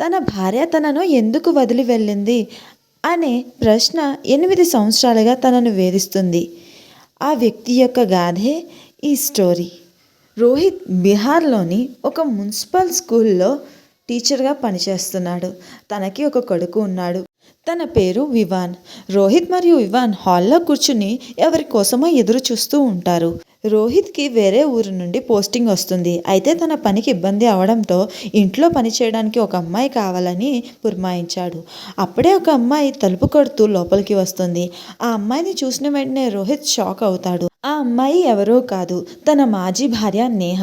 తన భార్య తనను ఎందుకు వదిలి వెళ్ళింది అనే ప్రశ్న ఎనిమిది సంవత్సరాలుగా తనను వేధిస్తుంది. ఆ వ్యక్తి యొక్క గాథే ఈ స్టోరీ. రోహిత్ బీహార్లోని ఒక మున్సిపల్ స్కూల్లో టీచర్గా పనిచేస్తున్నాడు. తనకి ఒక కొడుకు ఉన్నాడు. తన పేరు వివాన్. రోహిత్ మరియు వివాన్ హాల్లో కూర్చుని ఎవరి కోసమో ఎదురు చూస్తూ ఉంటారు. రోహిత్కి వేరే ఊరు నుండి పోస్టింగ్ వస్తుంది. అయితే తన పనికి ఇబ్బంది అవడంతో ఇంట్లో పని చేయడానికి ఒక అమ్మాయి కావాలని పురమాయించాడు. అప్పుడే ఒక అమ్మాయి తలుపు కొడుతూ లోపలికి వస్తుంది. ఆ అమ్మాయిని చూసిన వెంటనే రోహిత్ షాక్ అవుతాడు. ఆ అమ్మాయి ఎవరో కాదు తన మాజీ భార్య నేహ.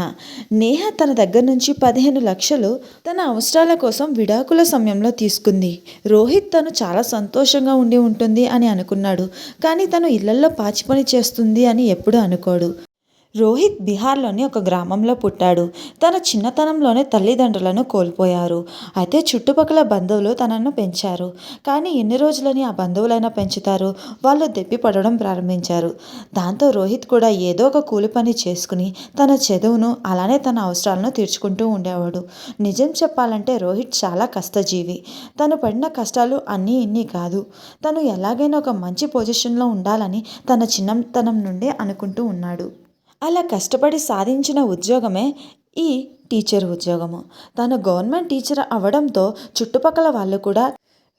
నేహ తన దగ్గర నుంచి పదిహేను లక్షలు తన అవసరాల కోసం విడాకుల సమయంలో తీసుకుంది. రోహిత్ తను చాలా సంతోషంగా ఉండి ఉంటుంది అని అనుకున్నాడు. కానీ తను ఇళ్ళల్లో పాచి పని చేస్తుంది అని ఎప్పుడూ అనుకోడు. రోహిత్ బీహార్లోని ఒక గ్రామంలో పుట్టాడు. తన చిన్నతనంలోనే తల్లిదండ్రులను కోల్పోయారు. అయితే చుట్టుపక్కల బంధువులు తనను పెంచారు. కానీ ఎన్ని రోజులని ఆ బంధువులైనా పెంచుతారు? వాళ్ళు దెప్పి పడడం ప్రారంభించారు. దాంతో రోహిత్ కూడా ఏదో ఒక కూలి పని చేసుకుని తన చదువును అలానే తన అవసరాలను తీర్చుకుంటూ ఉండేవాడు. నిజం చెప్పాలంటే రోహిత్ చాలా కష్టజీవి. తను పడిన కష్టాలు అన్నీ ఇన్ని కాదు. తను ఎలాగైనా ఒక మంచి పొజిషన్లో ఉండాలని తన చిన్నతనం నుండి అనుకుంటూ ఉన్నాడు. అలా కష్టపడి సాధించిన ఉద్యోగమే ఈ టీచర్ ఉద్యోగము. తను గవర్నమెంట్ టీచర్ అవ్వడంతో చుట్టుపక్కల వాళ్ళు కూడా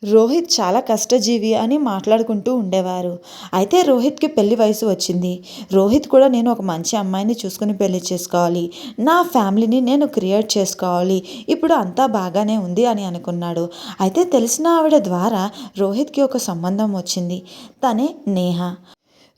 రోహిత్ చాలా కష్టజీవి అని మాట్లాడుకుంటూ ఉండేవారు. అయితే రోహిత్కి పెళ్ళి వయసు వచ్చింది. రోహిత్ కూడా నేను ఒక మంచి అమ్మాయిని చూసుకుని పెళ్ళి చేసుకోవాలి. నా ఫ్యామిలీని నేను క్రియేట్ చేసుకోవాలి. ఇప్పుడు అంతా బాగానే ఉంది అని అనుకున్నాడు. అయితే తెలిసిన ఆవిడ ద్వారా రోహిత్కి ఒక సంబంధం వచ్చింది. తనే నేహ.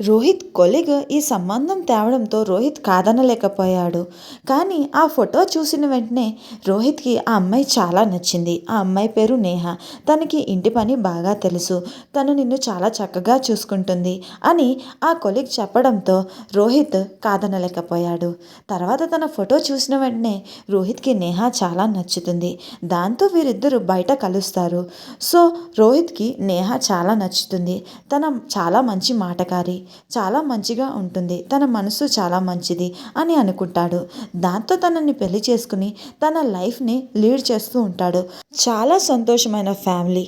రోహిత్ కొలిగ్ ఈ సంబంధం తేవడంతో రోహిత్ కాదనలేకపోయాడు. కానీ ఆ ఫోటో చూసిన వెంటనే రోహిత్కి ఆ అమ్మాయి చాలా నచ్చింది. ఆ అమ్మాయి పేరు నేహ. తనకి ఇంటి పని బాగా తెలుసు. తను నిన్ను చాలా చక్కగా చూసుకుంటుంది అని ఆ కొలిగ్ చెప్పడంతో రోహిత్ కాదనలేకపోయాడు. తర్వాత తన ఫోటో చూసిన వెంటనే రోహిత్కి నేహ చాలా నచ్చుతుంది. దాంతో వీరిద్దరూ బయట కలుస్తారు. సో రోహిత్కి నేహ చాలా నచ్చుతుంది. తన చాలా మంచి మాటకారి. చాలా మంచిగా ఉంటుంది. తన మనసు చాలా మంచిది అని అనుకుంటాడు. దాంతో తనని పెళ్ళి చేసుకుని తన లైఫ్ని లీడ్ చేస్తూ ఉంటాడు. చాలా సంతోషమైన ఫ్యామిలీ.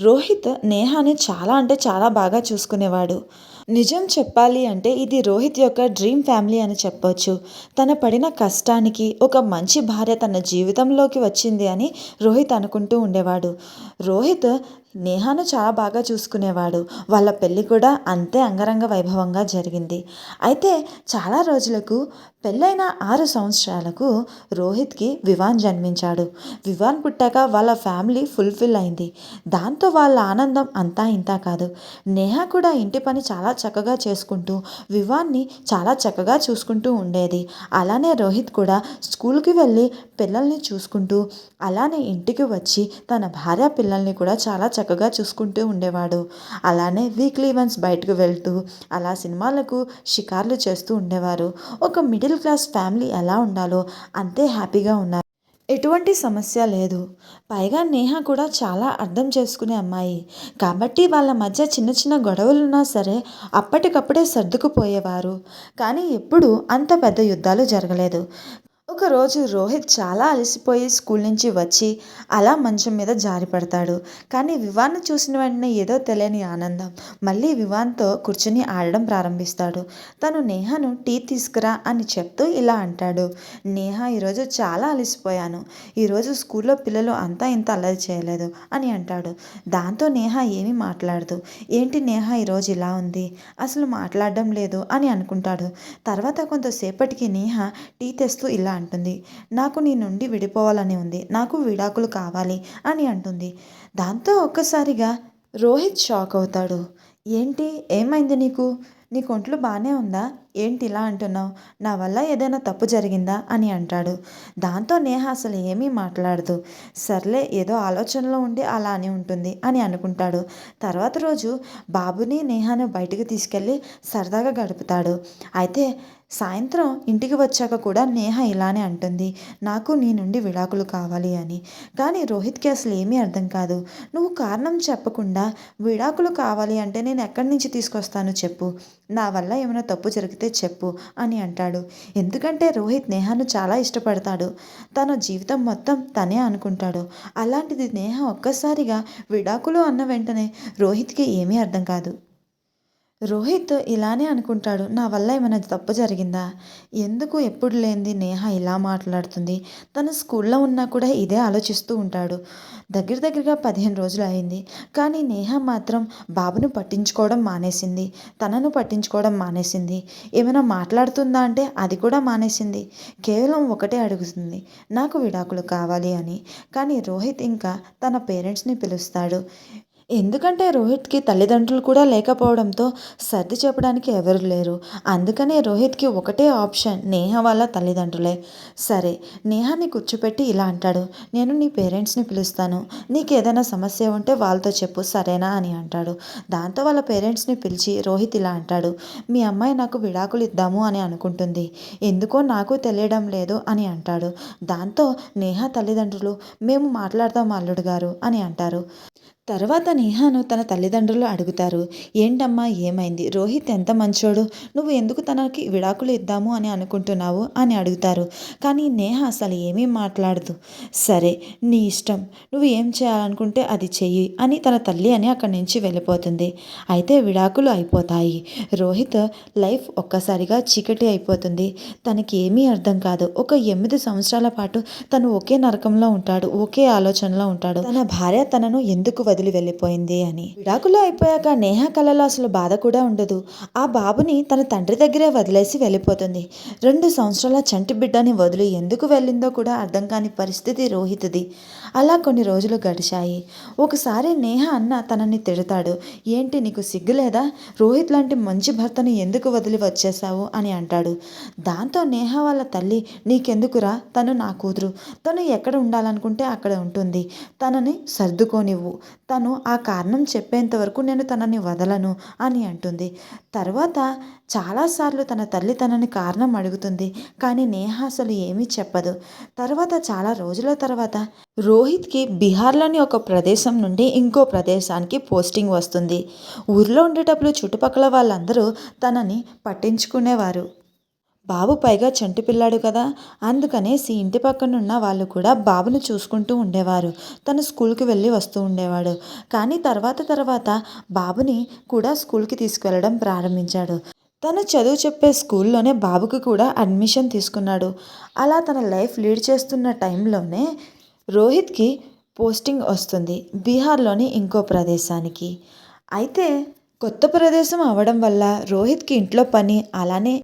రోహిత్ నేహాని చాలా అంటే చాలా బాగా చూసుకునేవాడు. నిజం చెప్పాలి అంటే ఇది రోహిత్ యొక్క డ్రీమ్ ఫ్యామిలీ అని చెప్పొచ్చు. తన పడిన కష్టానికి ఒక మంచి భార్య తన జీవితంలోకి వచ్చింది అని రోహిత్ అనుకుంటూ ఉండేవాడు. రోహిత్ నేహాను చాలా బాగా చూసుకునేవాడు. వాళ్ళ పెళ్ళి కూడా అంతే అంగరంగ వైభవంగా జరిగింది. అయితే చాలా రోజులకు పెళ్ళైన ఆరు సంవత్సరాలకు రోహిత్కి వివాన్ జన్మించాడు. వివాన్ పుట్టాక వాళ్ళ ఫ్యామిలీ ఫుల్ఫిల్ అయింది. దాంతో వాళ్ళ ఆనందం అంతా ఇంతా కాదు. నేహ కూడా ఇంటి పని చాలా చక్కగా చేసుకుంటూ వివాన్ని చాలా చక్కగా చూసుకుంటూ ఉండేది. అలానే రోహిత్ కూడా స్కూల్కి వెళ్ళి పిల్లల్ని చూసుకుంటూ అలానే ఇంటికి వచ్చి తన భార్య పిల్లల్ని కూడా చాలా చక్కగా చూసుకుంటూ ఉండేవాడు. అలానే వీక్లీ వన్స్ బయటకు వెళ్తూ అలా సినిమాలకు షికార్లు చేస్తూ ఉండేవారు. ఒక మిడిల్ క్లాస్ ఫ్యామిలీ ఎలా ఉండాలో అంతే హ్యాపీగా ఉన్నారు. ఎటువంటి సమస్య లేదు. పైగా నేహ కూడా చాలా అర్థం చేసుకునే అమ్మాయి. కాబట్టి వాళ్ళ మధ్య చిన్న చిన్న గొడవలున్నా సరే అప్పటికప్పుడే సర్దుకుపోయేవారు. కానీ ఎప్పుడూ అంత పెద్ద యుద్ధాలు జరగలేదు. ఒకరోజు రోహిత్ చాలా అలసిపోయి స్కూల్ నుంచి వచ్చి అలా మంచం మీద జారి పడతాడు. కానీ వివాన్ని చూసిన వెంటనే ఏదో తెలియని ఆనందం. మళ్ళీ వివాన్తో కూర్చుని ఆడడం ప్రారంభిస్తాడు. తను నేహను టీ తీసుకురా అని చెప్తూ ఇలా అంటాడు. నేహ ఈరోజు చాలా అలసిపోయాను. ఈరోజు స్కూల్లో పిల్లలు అంతా ఇంత అల్లరి చేయలేదు అని అంటాడు. దాంతో నేహ ఏమీ మాట్లాడదు. ఏంటి నేహ ఈరోజు ఇలా ఉంది? అసలు మాట్లాడడం లేదు అని అనుకుంటాడు. తర్వాత కొంతసేపటికి నేహ టీ తెస్తూ ఇలా అంటుంది నాకు నీ నుండి విడిపోవాలని ఉంది. నాకు విడాకులు కావాలి అని అంటుంది. దాంతో ఒక్కసారిగా రోహిత్ షాక్ అవుతాడు. ఏంటి? ఏమైంది నీకు? నీ ఒంట్లో బాగానే ఉందా? ఏంటి ఇలా అంటున్నావు? నా వల్ల ఏదైనా తప్పు జరిగిందా? అని అంటాడు. దాంతో నేహ అసలు ఏమీ మాట్లాడదు. సర్లే ఏదో ఆలోచనలో ఉండి అలా అని ఉంటుంది అని అనుకుంటాడు. తర్వాత రోజు బాబుని నేహాను బయటకు తీసుకెళ్ళి సరదాగా గడుపుతాడు. అయితే సాయంత్రం ఇంటికి వచ్చాక కూడా నేహ ఇలానే అంటుంది. నాకు నీ నుండి విడాకులు కావాలి అని. కానీ రోహిత్కి అసలు ఏమీ అర్థం కాదు. నువ్వు కారణం చెప్పకుండా విడాకులు కావాలి అంటే నేను ఎక్కడి నుంచి తీసుకొస్తాను చెప్పు. నా వల్ల ఏమైనా తప్పు జరిగితే చెప్పు అని అంటాడు. ఎందుకంటే రోహిత్ నేహాను చాలా ఇష్టపడతాడు. తన జీవితం మొత్తం తనే అనుకుంటాడు. అలాంటిది నేహ ఒక్కసారిగా విడాకులు అన్న వెంటనే రోహిత్కి ఏమీ అర్థం కాదు. రోహిత్ ఇలానే అనుకుంటాడు నా వల్ల ఏమైనా తప్పు జరిగిందా? ఎందుకు ఎప్పుడు లేనిది నేహ ఇలా మాట్లాడుతుంది? తను స్కూల్లో ఉన్నా కూడా ఇదే ఆలోచిస్తూ ఉంటాడు. దగ్గర దగ్గరగా పదిహేను రోజులు అయింది. కానీ నేహ మాత్రం బాబును పట్టించుకోవడం మానేసింది. తనను పట్టించుకోవడం మానేసింది. ఏమైనా మాట్లాడుతుందా అంటే అది కూడా మానేసింది. కేవలం ఒకటే అడుగుతుంది. నాకు విడాకులు కావాలి అని. కానీ రోహిత్ ఇంకా తన పేరెంట్స్ని పిలుస్తాడు. ఎందుకంటే రోహిత్కి తల్లిదండ్రులు కూడా లేకపోవడంతో సర్ది చెప్పడానికి ఎవరు లేరు. అందుకనే రోహిత్కి ఒకటే ఆప్షన్ నేహ వాళ్ళ తల్లిదండ్రులే. సరే నేహాని కూర్చోపెట్టి ఇలా అంటాడు నేను నీ పేరెంట్స్ని పిలుస్తాను. నీకు ఏదైనా సమస్య ఉంటే వాళ్ళతో చెప్పు సరేనా? అని అంటాడు. దాంతో వాళ్ళ పేరెంట్స్ని పిలిచి రోహిత్ ఇలా అంటాడు మీ అమ్మాయి నాకు విడాకులు ఇద్దాము అని అనుకుంటుంది. ఎందుకో నాకు తెలియడం లేదు అని అంటాడు. దాంతో నేహ తల్లిదండ్రులు మేము మాట్లాడతాం అల్లుడు గారు అని అంటారు. తర్వాత నేహాను తన తల్లిదండ్రులు అడుగుతారు ఏంటమ్మా ఏమైంది? రోహిత్ ఎంత మంచోడు? నువ్వు ఎందుకు తనకి విడాకులు ఇద్దాము అని అనుకుంటున్నావు? అని అడుగుతారు. కానీ నేహ అసలు ఏమీ మాట్లాడదు. సరే నీ ఇష్టం. నువ్వు ఏం చేయాలనుకుంటే అది చెయ్యి అని తన తల్లి అని అక్కడి నుంచి వెళ్ళిపోతుంది. అయితే విడాకులు అయిపోతాయి. రోహిత్ లైఫ్ ఒక్కసారిగా చీకటి అయిపోతుంది. తనకి ఏమీ అర్థం కాదు. ఒక ఎనిమిది సంవత్సరాల పాటు తను ఒకే నరకంలో ఉంటాడు ఒకే ఆలోచనలో ఉంటాడు. తన భార్య తనను ఎందుకు వదిలి వెళ్ళిపోయింది అని. విడాకులు అయిపోయాక నేహ కళలో అసలు బాధ కూడా ఉండదు. ఆ బాబుని తన తండ్రి దగ్గరే వదిలేసి వెళ్ళిపోతుంది. రెండు సంవత్సరాల చంటి బిడ్డని వదిలి ఎందుకు వెళ్ళిందో కూడా అర్థం కాని పరిస్థితి రోహిత్ది. అలా కొన్ని రోజులు గడిచాయి. ఒకసారి నేహ అన్న తనని తిడతాడు. ఏంటి నీకు సిగ్గు లేదా? రోహిత్ లాంటి మంచి భర్తని ఎందుకు వదిలి వచ్చేసావు అని అంటాడు. దాంతో నేహ వాళ్ళ తల్లి నీకెందుకురా? తను నా కూతురు. తను ఎక్కడ ఉండాలనుకుంటే అక్కడ ఉంటుంది. తనని సర్దుకోనివ్వు. తను ఆ కారణం చెప్పేంత వరకు నేను తనని వదలను అని అంటుంది. తర్వాత చాలాసార్లు తన తల్లి తనని కారణం అడుగుతుంది కానీ నేహ అసలు ఏమీ చెప్పదు. తర్వాత చాలా రోజుల తర్వాత రోహిత్కి బీహార్లోని ఒక ప్రదేశం నుండి ఇంకో ప్రదేశానికి పోస్టింగ్ వస్తుంది. ఊర్లో ఉండేటప్పుడు చుట్టుపక్కల వాళ్ళందరూ తనని పట్టించుకునేవారు. బాబు పైగా చంటి పిల్లాడు కదా. అందుకనేసి ఇంటి పక్కనున్న వాళ్ళు కూడా బాబును చూసుకుంటూ ఉండేవారు. తను స్కూల్కి వెళ్ళి వస్తూ ఉండేవాడు. కానీ తర్వాత తర్వాత బాబుని కూడా స్కూల్కి తీసుకెళ్ళడం ప్రారంభించాడు. తను చదువు చెప్పే స్కూల్లోనే బాబుకి కూడా అడ్మిషన్ తీసుకున్నాడు. అలా తన లైఫ్ లీడ్ చేస్తున్న టైంలోనే రోహిత్కి పోస్టింగ్ వస్తుంది బీహార్లోని ఇంకో ప్రదేశానికి. అయితే కొత్త ప్రదేశం అవ్వడం వల్ల రోహిత్కి ఇంట్లో పని అలానే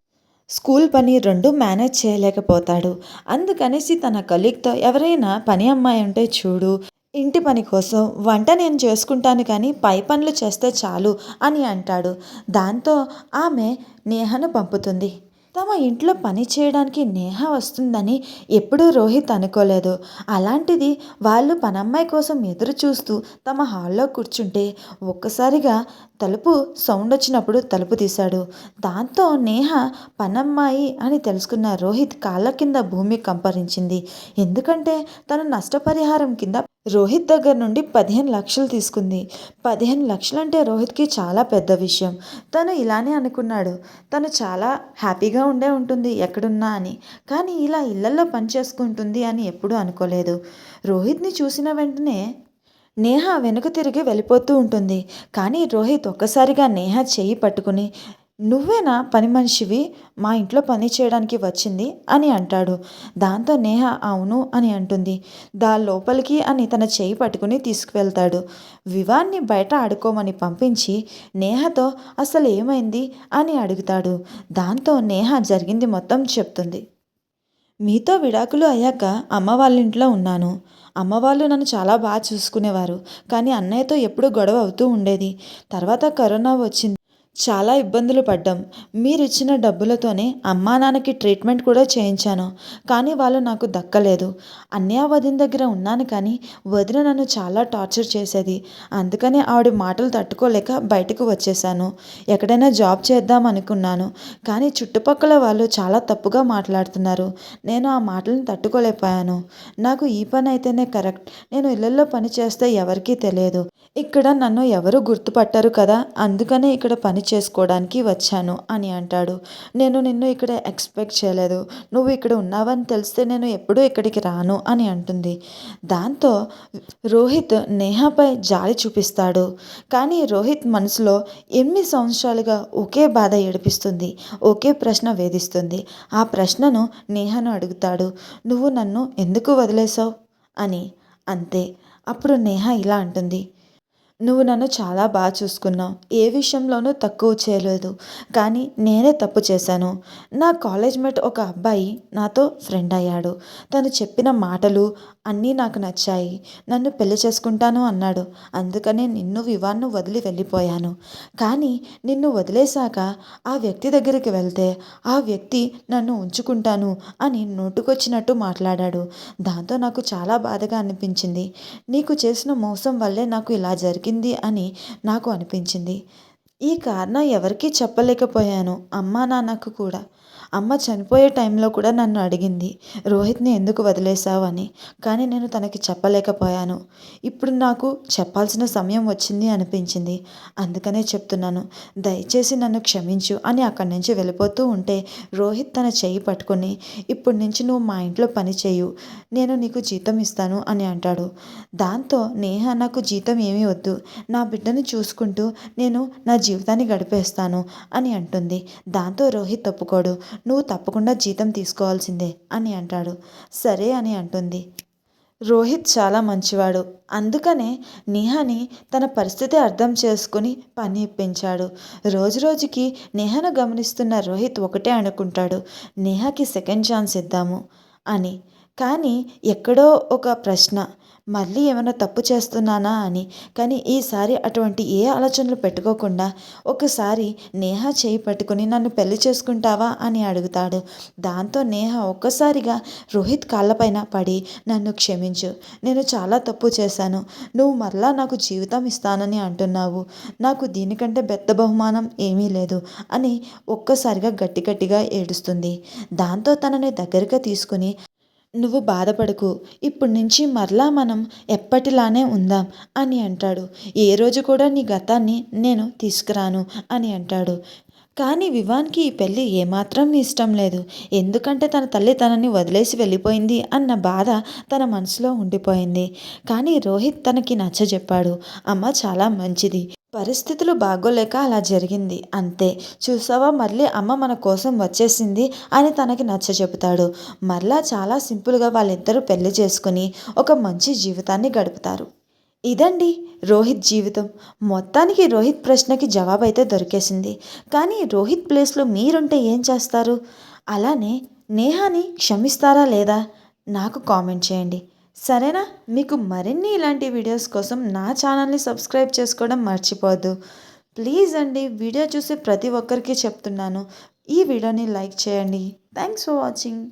స్కూల్ పని రెండు మేనేజ్ చేయలేకపోతాడు. అందుకనేసి తన కలీగ్తో ఎవరైనా పని అమ్మాయి ఉంటే చూడు ఇంటి పని కోసం వంట నేను చేసుకుంటాను కానీ పై పనులు చేస్తే చాలు అని అంటాడు. దాంతో ఆమె నేహను పంపుతుంది. తమ ఇంట్లో పని చేయడానికి నేహ వస్తుందని ఎప్పుడూ రోహిత్ అనుకోలేదు. అలాంటిది వాళ్ళు పనమ్మాయి కోసం ఎదురు చూస్తూ తమ హాల్లో కూర్చుంటే ఒక్కసారిగా తలుపు సౌండ్ వచ్చినప్పుడు తలుపు తీశాడు. దాంతో నేహ పనమ్మాయి అని తెలుసుకున్న రోహిత్ కాళ్ళ కింద భూమి కంపరించింది. ఎందుకంటే తన నష్టపరిహారం కింద రోహిత్ దగ్గర నుండి పదిహేను లక్షలు తీసుకుంది. పదిహేను లక్షలు అంటే రోహిత్కి చాలా పెద్ద విషయం. తను ఇలానే అనుకున్నాడు. తను చాలా హ్యాపీగా ఉండే ఉంటుంది ఎక్కడున్నా అని. కానీ ఇలా ఇళ్ళల్లో పనిచేసుకుంటుంది అని ఎప్పుడూ అనుకోలేదు. రోహిత్ని చూసిన వెంటనే నేహ వెనుక తిరిగి వెళ్ళిపోతూ ఉంటుంది. కానీ రోహిత్ ఒక్కసారిగా నేహ చెయ్యి పట్టుకుని నువ్వేనా పని మనిషివి? మా ఇంట్లో పని చేయడానికి వచ్చింది అని అంటాడు. దాంతో నేహ అవును అని అంటుంది. దా లోపలికి అని తన చేయి పట్టుకుని తీసుకువెళ్తాడు. వివాన్ని బయట ఆడుకోమని పంపించి నేహతో అసలు ఏమైంది అని అడుగుతాడు. దాంతో నేహ జరిగింది మొత్తం చెప్తుంది. మీతో విడాకులు అయ్యాక అమ్మ వాళ్ళ ఇంట్లో ఉన్నాను. అమ్మ వాళ్ళు నన్ను చాలా బాగా చూసుకునేవారు. కానీ అన్నయ్యతో ఎప్పుడూ గొడవ అవుతూ ఉండేది. తర్వాత కరోనా వచ్చింది. చాలా ఇబ్బందులు పడ్డాం. మీరు ఇచ్చిన డబ్బులతోనే అమ్మా నాన్నకి ట్రీట్మెంట్ కూడా చేయించాను. కానీ వాళ్ళు నాకు దక్కలేదు. అన్నయ్య వదిన దగ్గర ఉన్నాను కానీ వదిన నన్ను చాలా టార్చర్ చేసేది. అందుకనే ఆవిడ మాటలు తట్టుకోలేక బయటకు వచ్చేసాను ఎక్కడైనా జాబ్ చేద్దాం అనుకున్నాను. కానీ చుట్టుపక్కల వాళ్ళు చాలా తప్పుగా మాట్లాడుతున్నారు. నేను ఆ మాటలను తట్టుకోలేకపోయాను. నాకు ఈ పని అయితేనే కరెక్ట్. నేను ఇళ్ళల్లో పని చేస్తే ఎవరికీ తెలియదు. ఇక్కడ నన్ను ఎవరు గుర్తుపట్టారు కదా. అందుకనే ఇక్కడ పని చేసుకోవడానికి వచ్చాను అని అంటాడు. నేను నిన్ను ఇక్కడ ఎక్స్పెక్ట్ చేయలేదు. నువ్వు ఇక్కడ ఉన్నావని తెలిస్తే నేను ఎప్పుడూ ఇక్కడికి రాను అని అంటుంది. దాంతో రోహిత్ నేహాపై జాలి చూపిస్తాడు. కానీ రోహిత్ మనసులో ఎన్ని సంవత్సరాలుగా ఒకే బాధ ఏడిపిస్తుంది ఒకే ప్రశ్న వేధిస్తుంది. ఆ ప్రశ్నను నేహను అడుగుతాడు. నువ్వు నన్ను ఎందుకు వదిలేసావు అని. అంతే. అప్పుడు నేహ ఇలా అంటుంది. నువ్వు నన్ను చాలా బాగా చూసుకున్నావు. ఏ విషయంలోనూ తక్కువ చేయలేదు. కానీ నేనే తప్పు చేశాను. నా కాలేజ్ మేట్ ఒక అబ్బాయి నాతో ఫ్రెండ్ అయ్యాడు. తను చెప్పిన మాటలు అన్నీ నాకు నచ్చాయి. నన్ను పెళ్ళి చేసుకుంటాను అన్నాడు. అందుకనే నిన్ను వివాన్ను వదిలి వెళ్ళిపోయాను. కానీ నిన్ను వదిలేశాక ఆ వ్యక్తి దగ్గరికి వెళ్తే ఆ వ్యక్తి నన్ను ఉంచుకుంటాను అని నోటుకొచ్చినట్టు మాట్లాడాడు. దాంతో నాకు చాలా బాధగా అనిపించింది. నీకు చేసిన మోసం వల్లే నాకు ఇలా జరిగింది అని నాకు అనిపించింది. ఈ కారణం ఎవరికీ చెప్పలేకపోయాను. అమ్మా నాన్నకు కూడా. అమ్మ చనిపోయే టైంలో కూడా నన్ను అడిగింది రోహిత్ని ఎందుకు వదిలేశావని అని. కానీ నేను తనకి చెప్పలేకపోయాను. ఇప్పుడు నాకు చెప్పాల్సిన సమయం వచ్చింది అనిపించింది. అందుకనే చెప్తున్నాను దయచేసి నన్ను క్షమించు అని అక్కడి నుంచి వెళ్ళిపోతూ ఉంటే రోహిత్ తన చెయ్యి పట్టుకొని ఇప్పటి నుంచి నువ్వు మా ఇంట్లో పని చేయు నేను నీకు జీతం ఇస్తాను అని అంటాడు. దాంతో నేహ నాకు జీతం ఏమీ వద్దు. నా బిడ్డను చూసుకుంటూ నేను నా జీవితాన్ని గడిపేస్తాను అని అంటుంది. దాంతో రోహిత్ ఒప్పుకోడు. నువ్వు తప్పకుండా జీతం తీసుకోవాల్సిందే అని అంటాడు. సరే అని అంటుంది. రోహిత్ చాలా మంచివాడు. అందుకనే నేహాని తన పరిస్థితి అర్థం చేసుకుని పని ఇప్పించాడు. రోజు రోజుకి నేహను గమనిస్తున్న రోహిత్ ఒకటే అనుకుంటాడు. నేహాకి సెకండ్ ఛాన్స్ ఇద్దాము అని. కానీ ఎక్కడో ఒక ప్రశ్న మళ్ళీ ఏమైనా తప్పు చేస్తున్నానా అని. కానీ ఈసారి అటువంటి ఏ ఆలోచనలు పెట్టుకోకుండా ఒకసారి నేహ చేయి పట్టుకుని నన్ను పెళ్ళి చేసుకుంటావా అని అడుగుతాడు. దాంతో నేహ ఒక్కసారిగా రోహిత్ కాళ్ళపైన పడి నన్ను క్షమించు నేను చాలా తప్పు చేశాను నువ్వు మరలా నాకు జీవితం ఇస్తానని అంటున్నావు. నాకు దీనికంటే పెద్ద బహుమానం ఏమీ లేదు అని ఒక్కసారిగా గట్టి గట్టిగా ఏడుస్తుంది. దాంతో తనని దగ్గరగా తీసుకుని నువ్వు బాధపడకు. ఇప్పటి నుంచి మరలా మనం ఎప్పటిలానే ఉందాం అని అంటాడు. ఏ రోజు కూడా నీ గతాన్ని నేను తీసుకురాను అని అంటాడు. కానీ వివాన్కి ఈ పెళ్ళి ఏమాత్రం ఇష్టం లేదు. ఎందుకంటే తన తల్లి తనని వదిలేసి వెళ్ళిపోయింది అన్న బాధ తన మనసులో ఉండిపోయింది. కానీ రోహిత్ తనకి నచ్చజెప్పాడు. అమ్మ చాలా మంచిది. పరిస్థితులు బాగోలేక అలా జరిగింది. అంతే. చూసావా? మళ్ళీ అమ్మ మన కోసం వచ్చేసింది అని తనకి నచ్చ చెబుతాడు. మరలా చాలా సింపుల్గా వాళ్ళిద్దరూ పెళ్ళి చేసుకుని ఒక మంచి జీవితాన్ని గడుపుతారు. ఇదండి రోహిత్ జీవితం. మొత్తానికి రోహిత్ ప్రశ్నకి జవాబు అయితే దొరికేసింది. కానీ రోహిత్ ప్లేస్లో మీరుంటే ఏం చేస్తారు? అలానే నేహాని క్షమిస్తారా లేదా? నాకు కామెంట్ చేయండి. సరేనా? మీకు మరిన్ని ఇలాంటి వీడియోస్ కోసం నా ఛానల్ని సబ్స్క్రైబ్ చేసుకోవడం మర్చిపోవద్దు. ప్లీజ్ అండి వీడియో చూసే ప్రతి ఒక్కరికి చెప్తున్నాను. ఈ వీడియోని లైక్ చేయండి. Thanks for watching.